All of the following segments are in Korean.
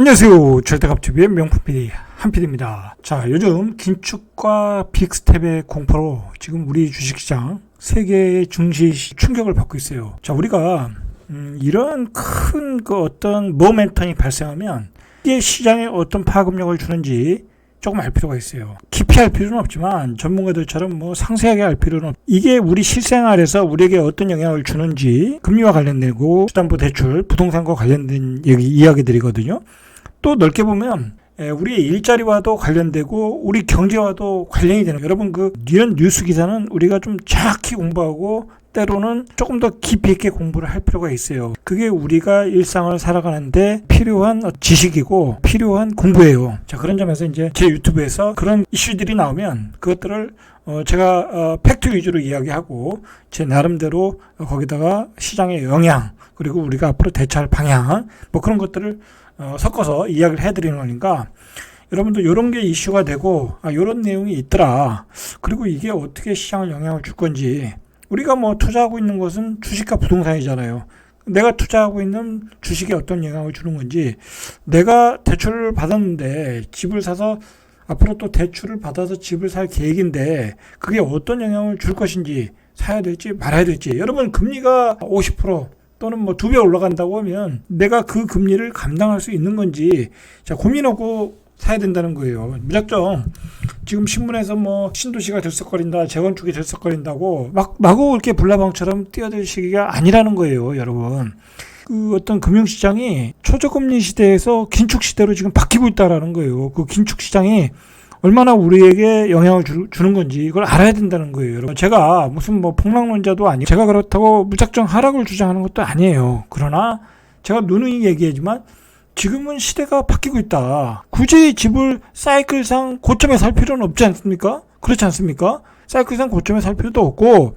안녕하세요. 절대갑TV의 명품PD 한PD입니다. 자, 요즘 긴축과 빅스텝의 공포로 지금 우리 주식시장 세계의 중시 충격을 받고 있어요. 자, 우리가 음, 이런 큰 그 어떤 모멘텀이 발생하면 이게 시장에 어떤 파급력을 주는지 조금 알 필요가 있어요. 깊이 알 필요는 없지만 전문가들처럼 뭐 상세하게 알 필요는 없. 이게 우리 실생활에서 우리에게 어떤 영향을 주는지 금리와 관련되고 주담보 대출, 부동산과 관련된 얘기 이야기들이거든요. 또 넓게 보면 예, 우리의 일자리와도 관련되고 우리 경제와도 관련이 되는 여러분 그 이런 뉴스 기사는 우리가 좀 정확히 공부하고 때로는 조금 더 깊이 있게 공부를 할 필요가 있어요. 그게 우리가 일상을 살아가는데 필요한 지식이고 필요한 공부예요. 자 그런 점에서 이제 제 유튜브에서 그런 이슈들이 나오면 그것들을 어 제가 어 팩트 위주로 이야기하고 제 나름대로 거기다가 시장의 영향 그리고 우리가 앞으로 대처할 방향 뭐 그런 것들을 어, 섞어서 이야기를 해드리는 거니까 여러분들 이런 게 이슈가 되고 아, 이런 내용이 있더라. 그리고 이게 어떻게 시장을 영향을 줄 건지 우리가 뭐 투자하고 있는 것은 주식과 부동산이잖아요. 내가 투자하고 있는 주식에 어떤 영향을 주는 건지 내가 대출을 받았는데 집을 사서 앞으로 또 대출을 받아서 집을 살 계획인데 그게 어떤 영향을 줄 것인지 사야 될지 말아야 될지 여러분 금리가 50% 또는 뭐 두 배 올라간다고 하면 내가 그 금리를 감당할 수 있는 건지 자 고민하고 사야 된다는 거예요. 무작정 지금 신문에서 뭐 신도시가 들썩거린다, 재건축이 들썩거린다고 막 마구 이렇게 불나방처럼 뛰어들 시기가 아니라는 거예요, 여러분. 그 어떤 금융시장이 초저금리 시대에서 긴축 시대로 지금 바뀌고 있다라는 거예요. 그 긴축 시장이 얼마나 우리에게 영향을 주, 는 건지 이걸 알아야 된다는 거예요, 여러분. 제가 무슨 뭐 폭락론자도 아니고 제가 그렇다고 무작정 하락을 주장하는 것도 아니에요. 그러나 제가 누누이 얘기하지만 지금은 시대가 바뀌고 있다. 굳이 집을 사이클상 고점에 살 필요는 없지 않습니까? 그렇지 않습니까? 사이클상 고점에 살 필요도 없고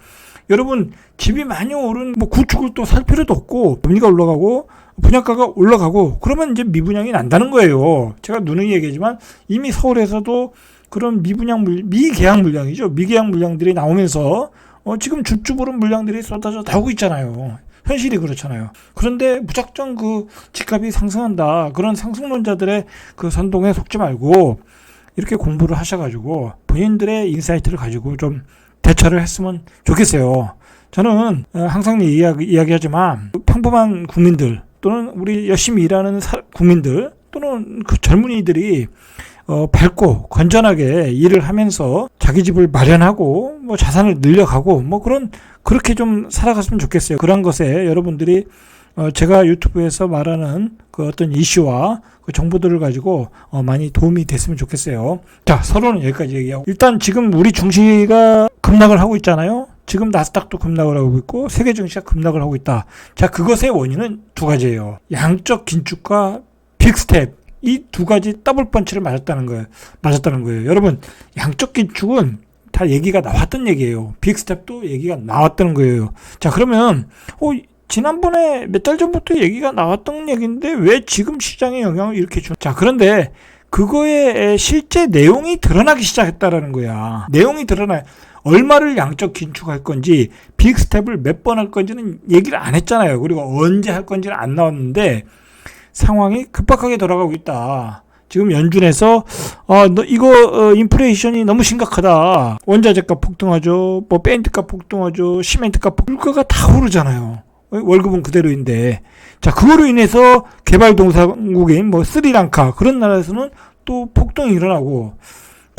여러분 집이 많이 오른 뭐 구축을 또 살 필요도 없고 금리가 올라가고 분양가가 올라가고 그러면 이제 미분양이 난다는 거예요. 제가 누누이 얘기하지만 이미 서울에서도 그런 미분양 물 미계약 물량이죠. 미계약 물량들이 나오면서 어, 지금 줍줍으로 물량들이 쏟아져 나오고 있잖아요. 현실이 그렇잖아요. 그런데 무작정 그 집값이 상승한다. 그런 상승론자들의 그 선동에 속지 말고 이렇게 공부를 하셔가지고 본인들의 인사이트를 가지고 좀 대처를 했으면 좋겠어요. 저는 어, 항상 이야기, 이야기하지만 평범한 국민들 또는 우리 열심히 일하는 국민들 또는 그 젊은이들이 어, 밝고 건전하게 일을 하면서 자기 집을 마련하고 뭐 자산을 늘려가고 뭐 그런 그렇게 좀 살아갔으면 좋겠어요. 그런 것에 여러분들이 어, 제가 유튜브에서 말하는 그 어떤 이슈와 그 정보들을 가지고 어, 많이 도움이 됐으면 좋겠어요. 자, 서로는 여기까지 얘기하고 일단 지금 우리 중시가 급락을 하고 있잖아요. 지금 나스닥도 급락을 하고 있고 세계 증시가 급락을 하고 있다. 자, 그것의 원인은 두 가지예요. 양적 긴축과 빅스텝 이 두 가지 더블 펀치를 맞았다는 거예요. 맞았다는 거예요. 여러분, 양적 긴축은 다 얘기가 나왔던 얘기예요. 빅스텝도 얘기가 나왔다는 거예요. 자, 그러면 어 지난번에 몇 달 전부터 얘기가 나왔던 얘기인데 왜 지금 시장에 영향을 이렇게 주? 자, 그런데 그거의 실제 내용이 드러나기 시작했다라는 거야. 내용이 드러나 얼마를 양적 긴축할 건지 빅 스텝을 몇 번 할 건지는 얘기를 안 했잖아요. 그리고 언제 할 건지는 안 나왔는데 상황이 급박하게 돌아가고 있다. 지금 연준에서 아, 너 이거 어, 인플레이션이 너무 심각하다. 원자재값 폭등하죠. 뭐 밴드값 폭등하죠. 시멘트값 물가가 다 오르잖아요. 월급은 그대로인데 자 그거로 인해서 개발동산국인 뭐 스리랑카 그런 나라에서는 또 폭동이 일어나고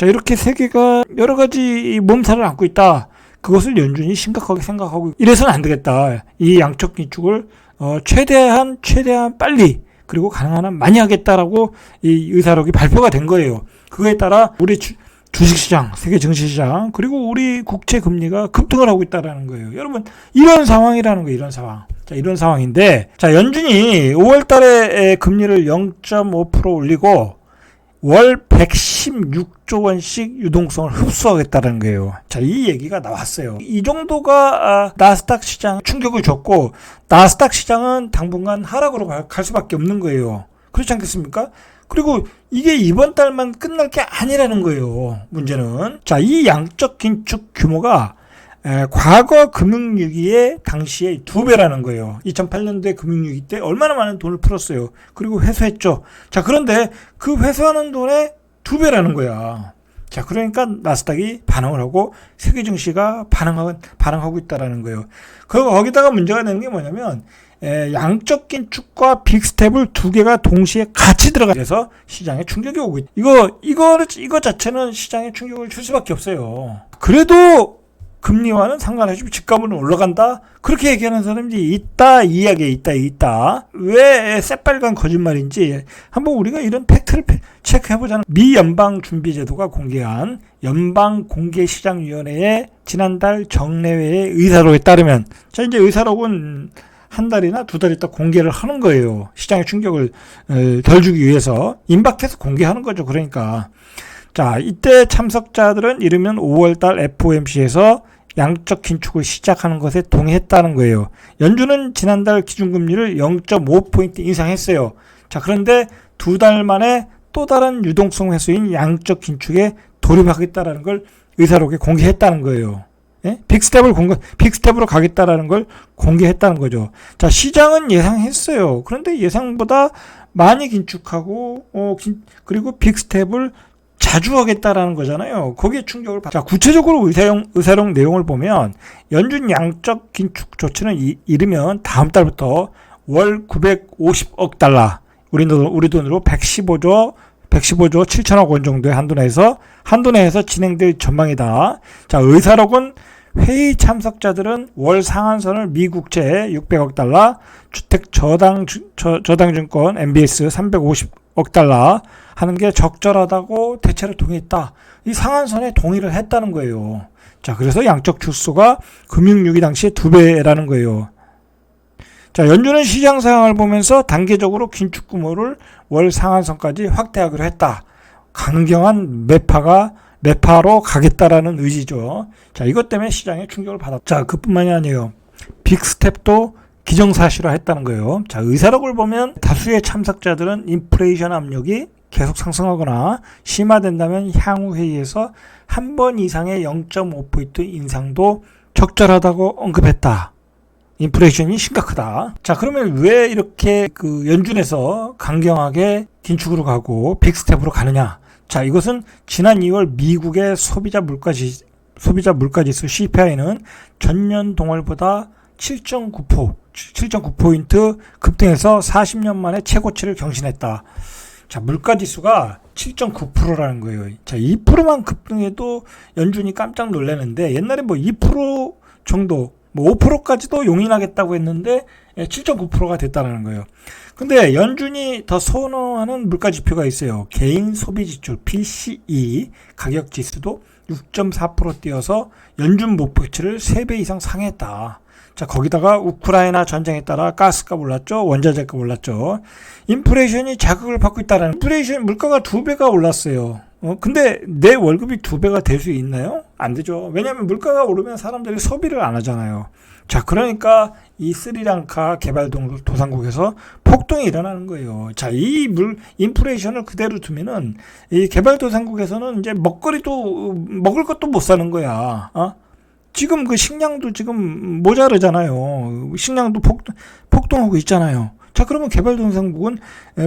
자 이렇게 세계가 여러 가지 몸살을 안고 있다 그것을 연준이 심각하게 생각하고 이래서는 안 되겠다 이 양적 기축을 어, 최대한 최대한 빨리 그리고 가능한 한 많이 하겠다라고 이 의사록이 발표가 된 거예요 그거에 따라 우리 주, 주식시장, 세계 증시시장, 그리고 우리 국채 금리가 급등을 하고 있다라는 거예요. 여러분, 이런 상황이라는 거예요, 이런 상황. 자, 이런 상황인데, 자, 연준이 5월 달에 금리를 0.5% 올리고, 월 116조 원씩 유동성을 흡수하겠다는 거예요. 자, 이 얘기가 나왔어요. 이 정도가 아, 나스닥 시장 충격을 줬고, 나스닥 시장은 당분간 하락으로 갈 수밖에 없는 거예요. 그렇지 않겠습니까? 그리고 이게 이번 달만 끝날 게 아니라는 거예요. 문제는. 자, 이 양적 긴축 규모가 에, 과거 금융위기의 당시에 두 배라는 거예요. 2008년도에 금융위기 때 얼마나 많은 돈을 풀었어요. 그리고 회수했죠. 자, 그런데 그 회수하는 돈의 두 배라는 거야. 자, 그러니까 나스닥이 반응을 하고 세계 증시가 반응하고, 반응하고 있다라는 거예요. 그, 거기다가 문제가 되는 게 뭐냐면, 에, 양적 긴축과 빅스텝을 두 개가 동시에 같이 들어가서 시장에 충격이 오고 있. 이거 이거 이거 자체는 시장에 충격을 줄 수밖에 없어요. 그래도 금리와는 상관없이 집값은 올라간다? 그렇게 얘기하는 사람들이 있다, 이야기에 있다, 있다. 왜 새빨간 거짓말인지 한번 우리가 이런 팩트를 체크해보자는 미 연방준비제도가 공개한 연방공개시장위원회의 지난달 정례회의 의사록에 따르면 자, 이제 의사록은 한 달이나 두 달 있다 공개를 하는 거예요. 시장의 충격을 덜 주기 위해서 임박해서 공개하는 거죠. 그러니까 자 이때 참석자들은 이르면 5월달 FOMC에서 양적 긴축을 시작하는 것에 동의했다는 거예요. 연준은 지난달 기준금리를 0.5포인트 인상했어요. 자 그런데 두 달 만에 또 다른 유동성 회수인 양적 긴축에 돌입하겠다라는 걸 의사록에 공개했다는 거예요. 예? 빅스텝을 공개, 빅스텝으로 가겠다라는 걸 공개했다는 거죠. 자, 시장은 예상했어요. 그런데 예상보다 많이 긴축하고, 어, 긴, 그리고 빅스텝을 자주 하겠다라는 거잖아요. 거기에 충격을 받. 자, 구체적으로 의사용, 의사록 내용을 보면 연준 양적 긴축 조치는 이, 이르면 다음 달부터 월 950억 달러, 우리 돈, 우리 돈으로 115조 115조 7천억 원 정도의 한도 내에서 한도 내에서 진행될 전망이다. 자, 의사록은 회의 참석자들은 월 상한선을 미국채 600억 달러, 주택 저당 저, 저당증권 MBS 350 억 달러 하는 게 적절하다고 대체로 동의했다. 이 상한선에 동의를 했다는 거예요. 자, 그래서 양적 주수가 금융 위기 당시에 두 배라는 거예요. 자, 연준은 시장 상황을 보면서 단계적으로 긴축 규모를 월 상한선까지 확대하기로 했다. 강경한 매파가 매파로 가겠다라는 의지죠. 자, 이것 때문에 시장에 충격을 받았다. 자, 그뿐만이 아니에요. 빅스텝도 기정사실화 했다는 거예요. 자, 의사록을 보면 다수의 참석자들은 인플레이션 압력이 계속 상승하거나 심화된다면 향후 회의에서 한 번 이상의 0.5포인트 인상도 적절하다고 언급했다. 인플레이션이 심각하다. 자, 그러면 왜 이렇게 그 연준에서 강경하게 긴축으로 가고 빅스텝으로 가느냐? 자, 이것은 지난 2월 미국의 소비자 물가 지 소비자 물가지수 CPI는 전년 동월보다 7.9포 7.9포인트 급등해서 40년 만에 최고치를 경신했다. 자, 물가지수가 7.9%라는 거예요. 자, 2%만 급등해도 연준이 깜짝 놀라는데 옛날에 뭐 2% 정도 뭐 5%까지도 용인하겠다고 했는데 7.9%가 됐다는 거예요. 근데 연준이 더 선호하는 물가 지표가 있어요. 개인 소비 지출 PCE 가격 지수도 6.4% 뛰어서 연준 목표치를 3배 이상 상했다. 자, 거기다가 우크라이나 전쟁에 따라 가스가 올랐죠. 원자재가 올랐죠. 인플레이션이 자극을 받고 있다는 인플레이션 물가가 두 배가 올랐어요. 어, 근데 내 월급이 두 배가 될 수 있나요? 안 되죠. 왜냐하면 물가가 오르면 사람들이 소비를 안 하잖아요. 자, 그러니까 이 스리랑카 개발도상국에서 폭동이 일어나는 거예요. 자, 이 물, 인플레이션을 그대로 두면은 이 개발도상국에서는 이제 먹거리도, 먹을 것도 못 사는 거야. 어? 지금 그 식량도 지금 모자르잖아요. 식량도 폭동, 폭동하고 있잖아요. 자, 그러면 개발도상국은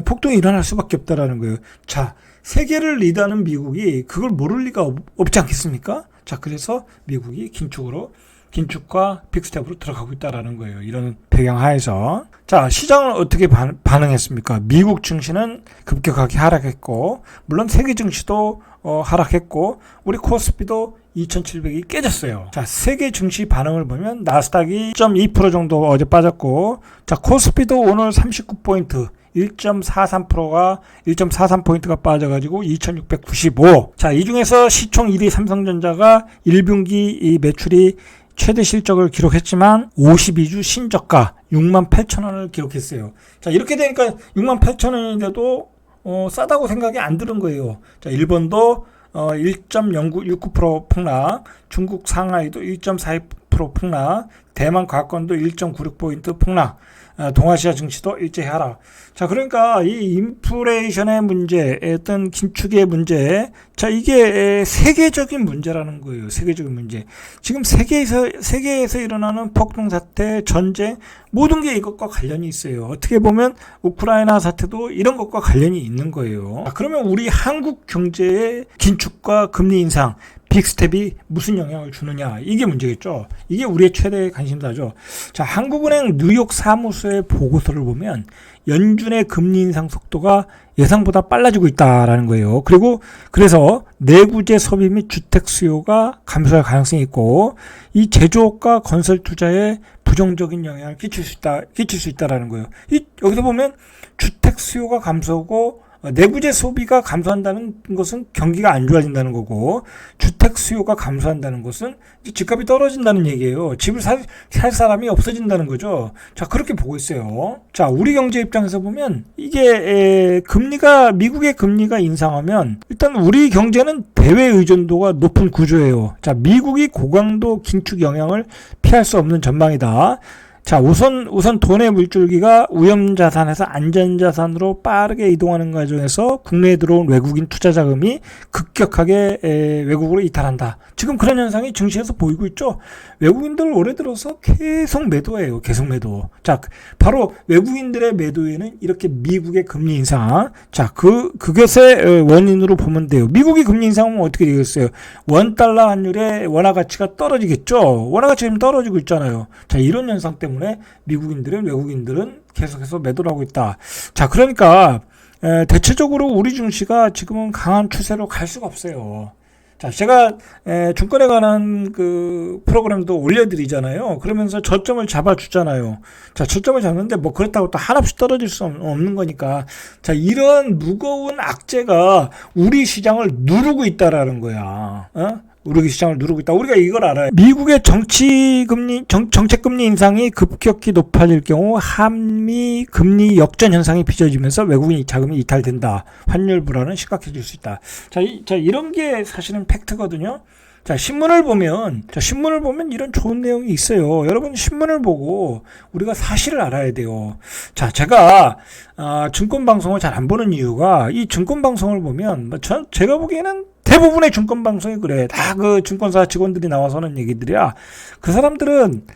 폭동이 일어날 수밖에 없다라는 거예요. 자, 세계를 리드하는 미국이 그걸 모를 리가 없, 없지 않겠습니까? 자, 그래서 미국이 긴축으로 긴축과 빅스텝으로 들어가고 있다라는 거예요. 이런 배경 하에서. 자, 시장은 어떻게 반, 반응했습니까? 미국 증시는 급격하게 하락했고, 물론 세계 증시도 어, 하락했고, 우리 코스피도 2700이 깨졌어요. 자, 세계 증시 반응을 보면 나스닥이 1.2% 정도 어제 빠졌고, 자, 코스피도 오늘 39포인트, 1.43%가 1.43포인트가 빠져가지고 2695. 자, 이 중에서 시총 1위 삼성전자가 1분기 이 매출이 최대 실적을 기록했지만 52주 신저가 6만 8천 원을 기록했어요. 자, 이렇게 되니까 6만 8천 원인데도 어, 싸다고 생각이 안 드는 거예요. 자, 일본도 어, 1.0969% 폭락, 중국 상하이도 1.42% 폭락, 대만 과권도 1.96포인트 폭락. 어, 동아시아 증시도 일제히 하락. 자, 그러니까 이 인플레이션의 문제, 어떤 긴축의 문제, 자, 이게 세계적인 문제라는 거예요. 세계적인 문제. 지금 세계에서, 세계에서 일어나는 폭동 사태, 전쟁, 모든 게 이것과 관련이 있어요. 어떻게 보면 우크라이나 사태도 이런 것과 관련이 있는 거예요. 자, 그러면 우리 한국 경제의 긴축과 금리 인상, 빅스텝이 무슨 영향을 주느냐 이게 문제겠죠. 이게 우리의 최대 관심사죠. 자, 한국은행 뉴욕 사무소의 보고서를 보면 연준의 금리 인상 속도가 예상보다 빨라지고 있다라는 거예요. 그리고 그래서 내구재 소비 및 주택 수요가 감소할 가능성이 있고 이 제조업과 건설 투자에 부정적인 영향을 끼칠 수 있다 끼칠 수 있다라는 거예요. 이 여기서 보면 주택 수요가 감소하고 어, 내구재 소비가 감소한다는 것은 경기가 안 좋아진다는 거고 주택 수요가 감소한다는 것은 집값이 떨어진다는 얘기예요. 집을 살, 살 사람이 없어진다는 거죠. 자 그렇게 보고 있어요. 자 우리 경제 입장에서 보면 이게 에, 금리가 미국의 금리가 인상하면 일단 우리 경제는 대외 의존도가 높은 구조예요. 자 미국이 고강도 긴축 영향을 피할 수 없는 전망이다. 자, 우선, 우선 돈의 물줄기가 위험자산에서 안전자산으로 빠르게 이동하는 과정에서 국내에 들어온 외국인 투자 자금이 급격하게 에, 외국으로 이탈한다. 지금 그런 현상이 증시에서 보이고 있죠. 외국인들 올해 들어서 계속 매도해요. 계속 매도. 자, 바로 외국인들의 매도에는 이렇게 미국의 금리 인상. 자, 그, 그것의 원인으로 보면 돼요. 미국이 금리 인상하면 어떻게 되겠어요? 원 달러 환율의 원화 가치가 떨어지겠죠. 원화 가치가 지금 떨어지고 있잖아요. 자, 이런 현상 때문에 때문에 미국인들은 외국인들은 계속해서 매도를 하고 있다. 자, 그러니까 에, 대체적으로 우리 증시가 지금은 강한 추세로 갈 수가 없어요. 자, 제가 에, 증권에 관한 그 프로그램도 올려드리잖아요. 그러면서 저점을 잡아주잖아요. 자, 저점을 잡는데 뭐 그렇다고 또 한없이 떨어질 수 없는 거니까. 자, 이런 무거운 악재가 우리 시장을 누르고 있다라는 거야. 어? 우리 시장을 누르고 있다. 우리가 이걸 알아요. 미국의 정치 금리 정, 정책 금리 인상이 급격히 높아질 경우 한미 금리 역전 현상이 빚어지면서 외국인 자금이 이탈된다. 환율 불안은 심각해질 수 있다. 자, 이, 자 이런 게 사실은 팩트거든요. 자, 신문을 보면, 자, 신문을 보면 이런 좋은 내용이 있어요. 여러분, 신문을 보고 우리가 사실을 알아야 돼요. 자, 제가, 아, 증권방송을 잘 안 보는 이유가 이 증권방송을 보면, 뭐 전, 제가 보기에는 대부분의 증권 방송이 그래. 다 그 증권사 직원들이 나와서 하는 얘기들이야. 그 사람들은,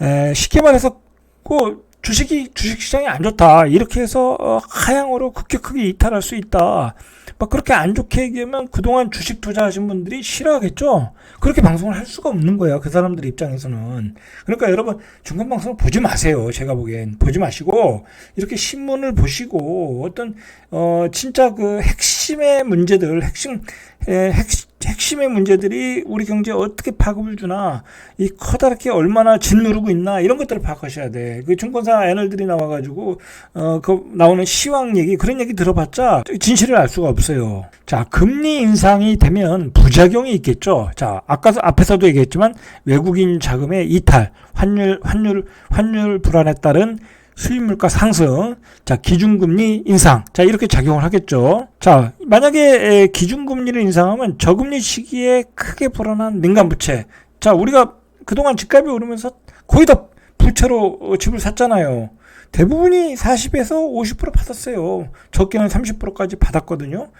에, 쉽게 말해서, 그, 주식이, 주식시장이 안 좋다. 이렇게 해서, 어, 하향으로 급격하게 이탈할 수 있다. 막 그렇게 안 좋게 얘기하면 그동안 주식 투자하신 분들이 싫어하겠죠? 그렇게 방송을 할 수가 없는 거예요. 그 사람들 입장에서는. 그러니까 여러분, 중간 방송을 보지 마세요. 제가 보기엔. 보지 마시고, 이렇게 신문을 보시고, 어떤, 어, 진짜 그 핵심의 문제들, 핵심, 에, 핵심, 핵심의 문제들이 우리 경제에 어떻게 파급을 주나, 이 커다랗게 얼마나 짓누르고 있나, 이런 것들을 파악하셔야 돼. 그 증권사 애널들이 나와가지고, 어, 그 나오는 시황 얘기, 그런 얘기 들어봤자 진실을 알 수가 없어요. 자, 금리 인상이 되면 부작용이 있겠죠. 자, 아까, 앞에서도 얘기했지만 외국인 자금의 이탈, 환율, 환율, 환율 불안에 따른 수입 물가 상승, 자 기준금리 인상, 자 이렇게 작용을 하겠죠. 자 만약에 기준금리를 인상하면 저금리 시기에 크게 불어난 민간 부채, 자 우리가 그동안 집값이 오르면서 거의 다 부채로 집을 샀잖아요. 대부분이 40에서 50% 받았어요. 적게는 30%까지 받았거든요.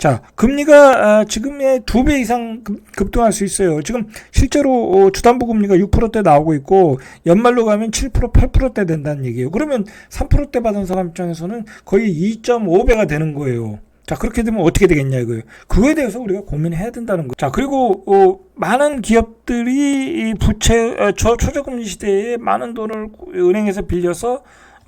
자, 금리가 아, 지금의 두 배 이상 급등할 수 있어요. 지금 실제로 어, 주담보 금리가 6%대 나오고 있고 연말로 가면 7% 8%대 된다는 얘기예요. 그러면 3%대 받은 사람 입장에서는 거의 2.5배가 되는 거예요. 자, 그렇게 되면 어떻게 되겠냐 이거예요. 그거에 대해서 우리가 고민해야 된다는 거. 자, 그리고 어, 많은 기업들이 이 부채 어, 저 초저금리 시대에 많은 돈을 은행에서 빌려서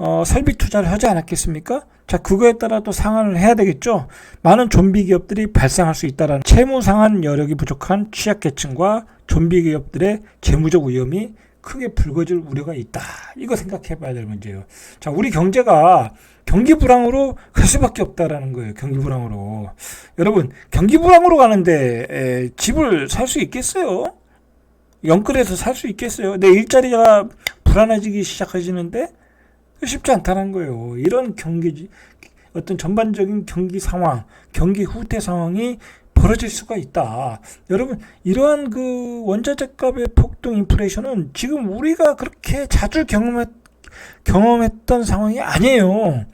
어, 설비 투자를 하지 않았겠습니까? 자, 그거에 따라 또 상환을 해야 되겠죠. 많은 좀비 기업들이 발생할 수 있다라는 채무 상환 여력이 부족한 취약계층과 좀비 기업들의 재무적 위험이 크게 불거질 우려가 있다. 이거 생각해 봐야 될 문제예요. 자, 우리 경제가 경기 불황으로 갈 수밖에 없다라는 거예요. 경기 불황으로. 여러분, 경기 불황으로 가는데 에, 집을 살 수 있겠어요? 영끌에서 살 수 있겠어요? 내 일자리가 불안해지기 시작하시는데 쉽지 않다는 거예요. 이런 경기 어떤 전반적인 경기 상황, 경기 후퇴 상황이 벌어질 수가 있다. 여러분, 이러한 그 원자재 값의 폭등 인플레이션은 지금 우리가 그렇게 자주 경험했 경험했던 상황이 아니에요.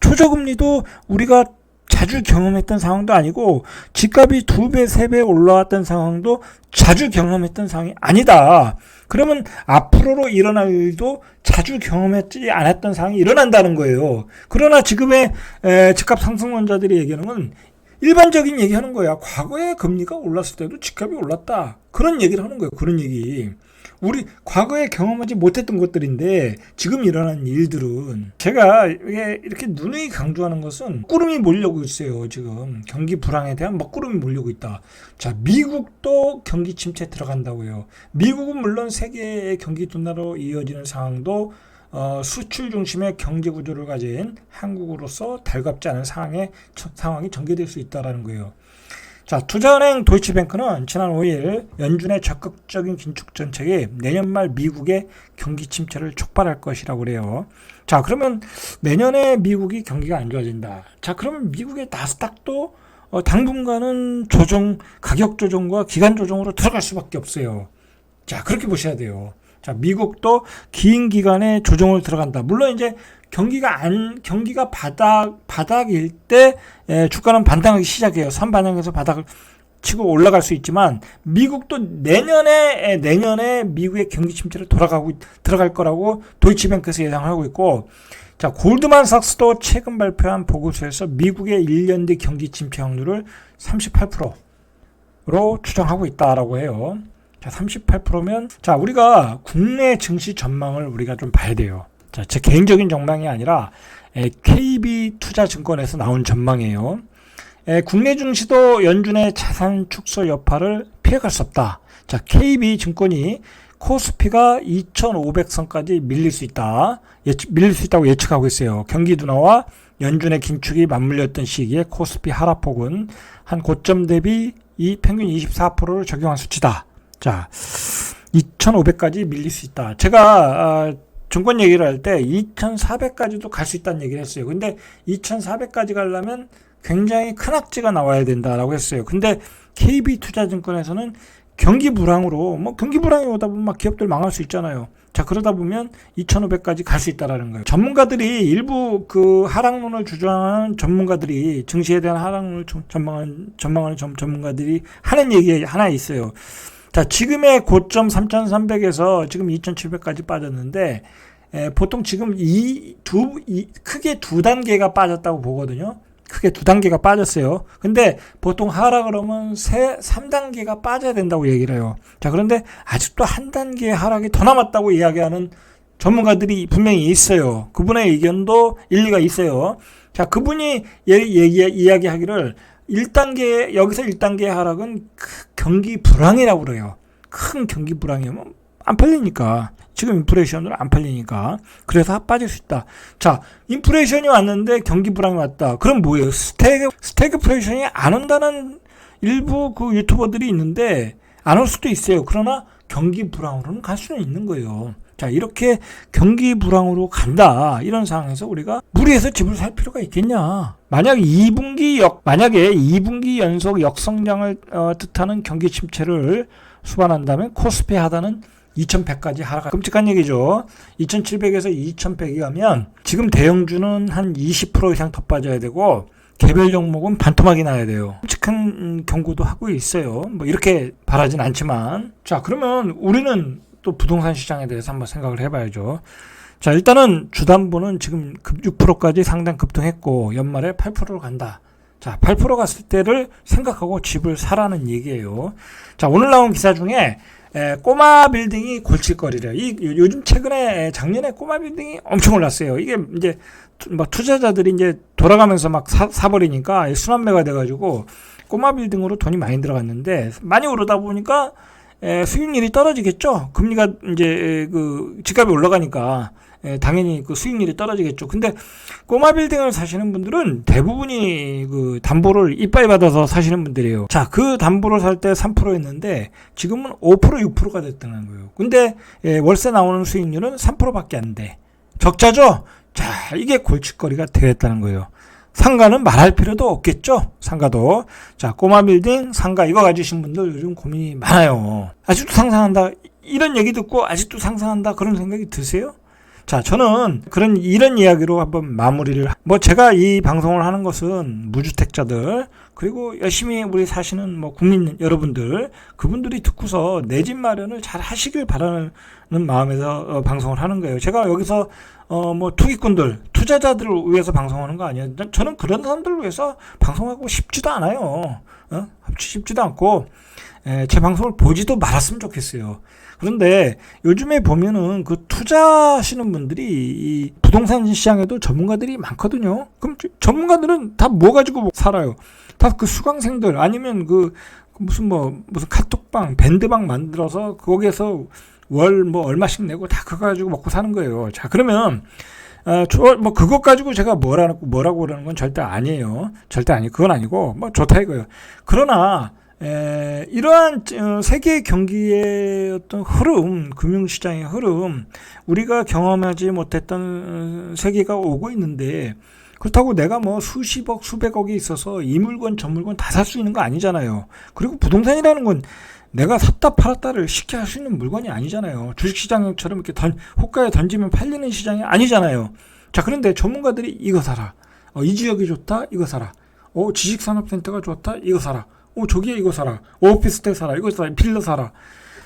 초저금리도 우리가 자주 경험했던 상황도 아니고 집값이 두 배, 세 배 올라왔던 상황도 자주 경험했던 상황이 아니다. 그러면 앞으로로 일어날 일도 자주 경험했지 않았던 상황이 일어난다는 거예요. 그러나 지금의 에, 집값 상승론자들이 얘기하는 건 일반적인 얘기하는 거야. 과거에 금리가 올랐을 때도 집값이 올랐다. 그런 얘기를 하는 거예요. 그런 얘기. 우리 과거에 경험하지 못했던 것들인데 지금 일어난 일들은 제가 이렇게 누누이 강조하는 것은 꾸름이 몰려고 있어요. 지금 경기 불황에 대한 먹구름이 몰려고 있다. 자, 미국도 경기 침체 들어간다고요. 미국은 물론 세계의 경기 둔화로 이어지는 상황도 어, 수출 중심의 경제 구조를 가진 한국으로서 달갑지 않은 상황에, 상황이 전개될 수 있다라는 거예요. 자, 투자은행 도이치뱅크는 지난 5일 연준의 적극적인 긴축 정책이 내년 말 미국의 경기 침체를 촉발할 것이라고 그래요. 자, 그러면 내년에 미국이 경기가 안 좋아진다. 자, 그러면 미국의 나스닥도 어, 당분간은 조정, 가격 조정과 기간 조정으로 들어갈 수밖에 없어요. 자, 그렇게 보셔야 돼요. 자, 미국도 긴 기간에 조정을 들어간다. 물론 이제 경기가 안 경기가 바닥 바닥일 때 에, 주가는 반등하기 시작해요. 선반영해서 바닥을 치고 올라갈 수 있지만 미국도 내년에 에, 내년에 미국의 경기 침체를 돌아가고 들어갈 거라고 도이치뱅크에서 예상하고 있고 자 골드만삭스도 최근 발표한 보고서에서 미국의 1년 뒤 경기 침체 확률을 38%로 추정하고 있다라고 해요. 자, 38%면 자, 우리가 국내 증시 전망을 우리가 좀 봐야 돼요. 자, 제 개인적인 전망이 아니라 KB 투자증권에서 나온 전망이에요. 국내 증시도 연준의 자산 축소 여파를 피해갈 수 없다. 자, KB 증권이 코스피가 2,500선까지 밀릴 수 있다. 예측, 밀릴 수 있다고 예측하고 있어요. 경기 둔화와 연준의 긴축이 맞물렸던 시기에 코스피 하락폭은 한 고점 대비 이 평균 24%를 적용한 수치다. 자, 2,500까지 밀릴 수 있다. 제가 어, 증권 얘기를 할 때 2,400까지도 갈 수 있다는 얘기를 했어요. 근데 2,400까지 가려면 굉장히 큰 악재가 나와야 된다라고 했어요. 근데 KB 투자증권에서는 경기 불황으로 뭐 경기 불황이 오다 보면 막 기업들 망할 수 있잖아요. 자 그러다 보면 2,500까지 갈 수 있다라는 거예요. 전문가들이 일부 그 하락론을 주장하는 전문가들이 증시에 대한 하락론을 전망하는 전망하는 전문가들이 하는 얘기 하나 있어요. 자, 지금의 고점 3,300에서 지금 2,700까지 빠졌는데, 에, 보통 지금 이 두, 이, 크게 두 단계가 빠졌다고 보거든요. 크게 두 단계가 빠졌어요. 근데 보통 하라 그러면 세, 3단계가 빠져야 된다고 얘기를 해요. 자, 그런데 아직도 한 단계 하락이 더 남았다고 이야기하는 전문가들이 분명히 있어요. 그분의 의견도 일리가 있어요. 자, 그분이 얘기, 이야기하기를 1단계, 여기서 1단계 하락은 경기 불황이라고 그래요. 큰 경기 불황이면 안 팔리니까. 지금 인플레이션으로 안 팔리니까. 그래서 빠질 수 있다. 자, 인플레이션이 왔는데 경기 불황이 왔다. 그럼 뭐예요? 스태그, 스태그플레이션이 안 온다는 일부 그 유튜버들이 있는데 안 올 수도 있어요. 그러나 경기 불황으로는 갈 수는 있는 거예요. 자, 이렇게 경기 불황으로 간다. 이런 상황에서 우리가 무리해서 집을 살 필요가 있겠냐. 만약 2분기 역, 만약에 2분기 연속 역성장을 어, 뜻하는 경기 침체를 수반한다면 코스피 하단은 2100까지 하락. 끔찍한 얘기죠. 2700에서 2100이 가면 지금 대형주는 한 20% 이상 더 빠져야 되고 개별 종목은 반토막이 나야 돼요. 끔찍한 경고도 하고 있어요. 뭐 이렇게 바라진 않지만. 자, 그러면 우리는 또 부동산 시장에 대해서 한번 생각을 해봐야죠. 자, 일단은 주담보는 지금 급 6%까지 상당 급등했고 연말에 8%로 간다. 자, 8% 갔을 때를 생각하고 집을 사라는 얘기예요. 자, 오늘 나온 기사 중에 에, 꼬마 빌딩이 골칫거리래요. 이 요즘 최근에 작년에 꼬마 빌딩이 엄청 올랐어요. 이게 이제 막 투자자들이 이제 돌아가면서 막 사, 사버리니까 순환매가 돼가지고 꼬마 빌딩으로 돈이 많이 들어갔는데 많이 오르다 보니까 에, 수익률이 떨어지겠죠. 금리가 이제 그 집값이 올라가니까 에, 당연히 그 수익률이 떨어지겠죠. 근데 꼬마 빌딩을 사시는 분들은 대부분이 그 담보를 이빠이 받아서 사시는 분들이에요. 자, 그 담보를 살 때 3%였는데 지금은 5% 6%가 됐다는 거예요. 근데 에, 월세 나오는 수익률은 3%밖에 안 돼. 적자죠? 자, 이게 골칫거리가 되겠다는 거예요. 상가는 말할 필요도 없겠죠? 상가도. 자, 꼬마 빌딩, 상가 이거 가지신 분들 요즘 고민이 많아요. 아직도 상상한다. 이런 얘기 듣고 아직도 상상한다. 그런 생각이 드세요? 자, 저는 그런 이런 이야기로 한번 마무리를 하- 뭐 제가 이 방송을 하는 것은 무주택자들 그리고 열심히 우리 사시는 뭐 국민 여러분들 그분들이 듣고서 내 집 마련을 잘 하시길 바라는 마음에서 어, 방송을 하는 거예요. 제가 여기서 어 뭐 투기꾼들, 투자자들을 위해서 방송하는 거 아니에요. 난- 저는 그런 사람들을 위해서 방송하고 싶지도 않아요. 어? 싶지도 않고 에, 제 방송을 보지도 말았으면 좋겠어요. 그런데 요즘에 보면은 그 투자하시는 분들이 이 부동산 시장에도 전문가들이 많거든요. 그럼 저- 전문가들은 다 뭐 가지고 살아요? 다 그 수강생들 아니면 그 무슨 뭐 무슨 카톡방, 밴드방 만들어서 거기에서 월 뭐 얼마씩 내고 다 그거 가지고 먹고 사는 거예요. 자 그러면 어, 저, 뭐, 그것 가지고 제가 뭐라고, 뭐라고 그러는 건 절대 아니에요. 절대 아니, 그건 아니고, 뭐, 좋다 이거예요. 그러나, 에, 이러한 어, 세계 경기의 어떤 흐름, 금융시장의 흐름, 우리가 경험하지 못했던 어, 세계가 오고 있는데, 그렇다고 내가 뭐 수십억, 수백억이 있어서 이 물건, 저 물건 다 살 수 있는 거 아니잖아요. 그리고 부동산이라는 건 내가 샀다 팔았다를 쉽게 할 수 있는 물건이 아니잖아요. 주식시장처럼 이렇게 던, 호가에 던지면 팔리는 시장이 아니잖아요. 자, 그런데 전문가들이 이거 사라. 어, 이 지역이 좋다? 이거 사라. 어, 지식산업센터가 좋다? 이거 사라. 어, 저기에 이거 사라. 오피스텔 사라. 이거 사라. 빌려 사라.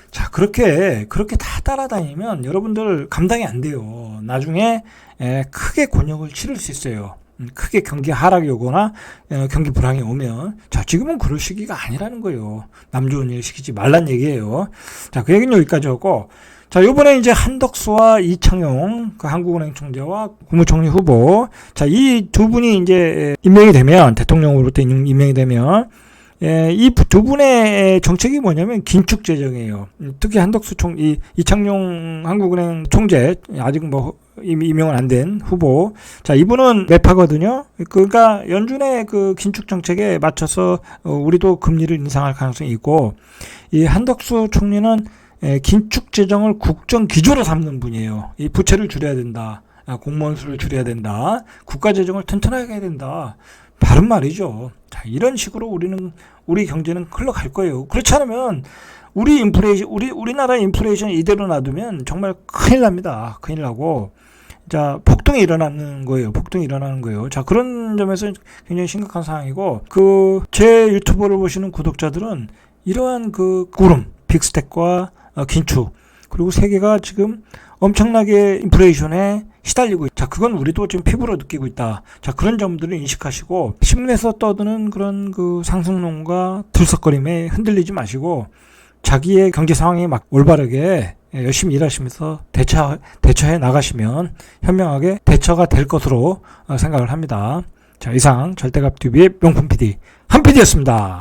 자, 그렇게, 그렇게 다 따라다니면 여러분들 감당이 안 돼요. 나중에 에, 크게 곤욕을 치를 수 있어요. 음, 크게 경기 하락이 오거나 어, 경기 불황이 오면 자 지금은 그럴 시기가 아니라는 거예요. 남 좋은 일 시키지 말란 얘기예요. 자그 얘기는 여기까지 하고 자 요번에 이제 한덕수와 이창용 그 한국은행 총재와 국무총리 후보 자 이 두 분이 이제 임명이 되면 대통령으로부터 임- 임명이 되면 예, 이두 분의 정책이 뭐냐면 긴축 재정이에요. 음, 특히 한덕수 총, 이, 이창용 한국은행 총재, 아직 뭐, 임- 임명은 안 된 후보. 자, 이분은 랩하거든요. 그러니까 연준의 그 긴축 정책에 맞춰서 어, 우리도 금리를 인상할 가능성이 있고, 이 한덕수 총리는 에, 긴축 재정을 국정 기조로 삼는 분이에요. 이 부채를 줄여야 된다. 아, 공무원 수를 줄여야 된다. 국가 재정을 튼튼하게 해야 된다. 바른 말이죠. 자, 이런 식으로 우리는 우리 경제는 흘러갈 거예요. 그렇지 않으면 우리 인플레이션 우리 우리나라 인플레이션 이대로 놔두면 정말 큰일 납니다. 큰일 나고 자, 폭등이 일어나는 거예요. 폭등이 일어나는 거예요. 자, 그런 점에서 굉장히 심각한 상황이고 그 제 유튜브를 보시는 구독자들은 이러한 그 구름, 빅스택과 어, 긴축 그리고 세계가 지금 엄청나게 인플레이션에 시달리고 있- 자 그건 우리도 지금 피부로 느끼고 있다. 자 그런 점들을 인식하시고 신문에서 떠드는 그런 그 상승론과 들썩거림에 흔들리지 마시고 자기의 경제 상황에 막 올바르게 열심히 일하시면서 대처 대처해 나가시면 현명하게 대처가 될 것으로 어, 생각을 합니다. 자 이상 절대값 TV의 명품 PD 한 PD였습니다.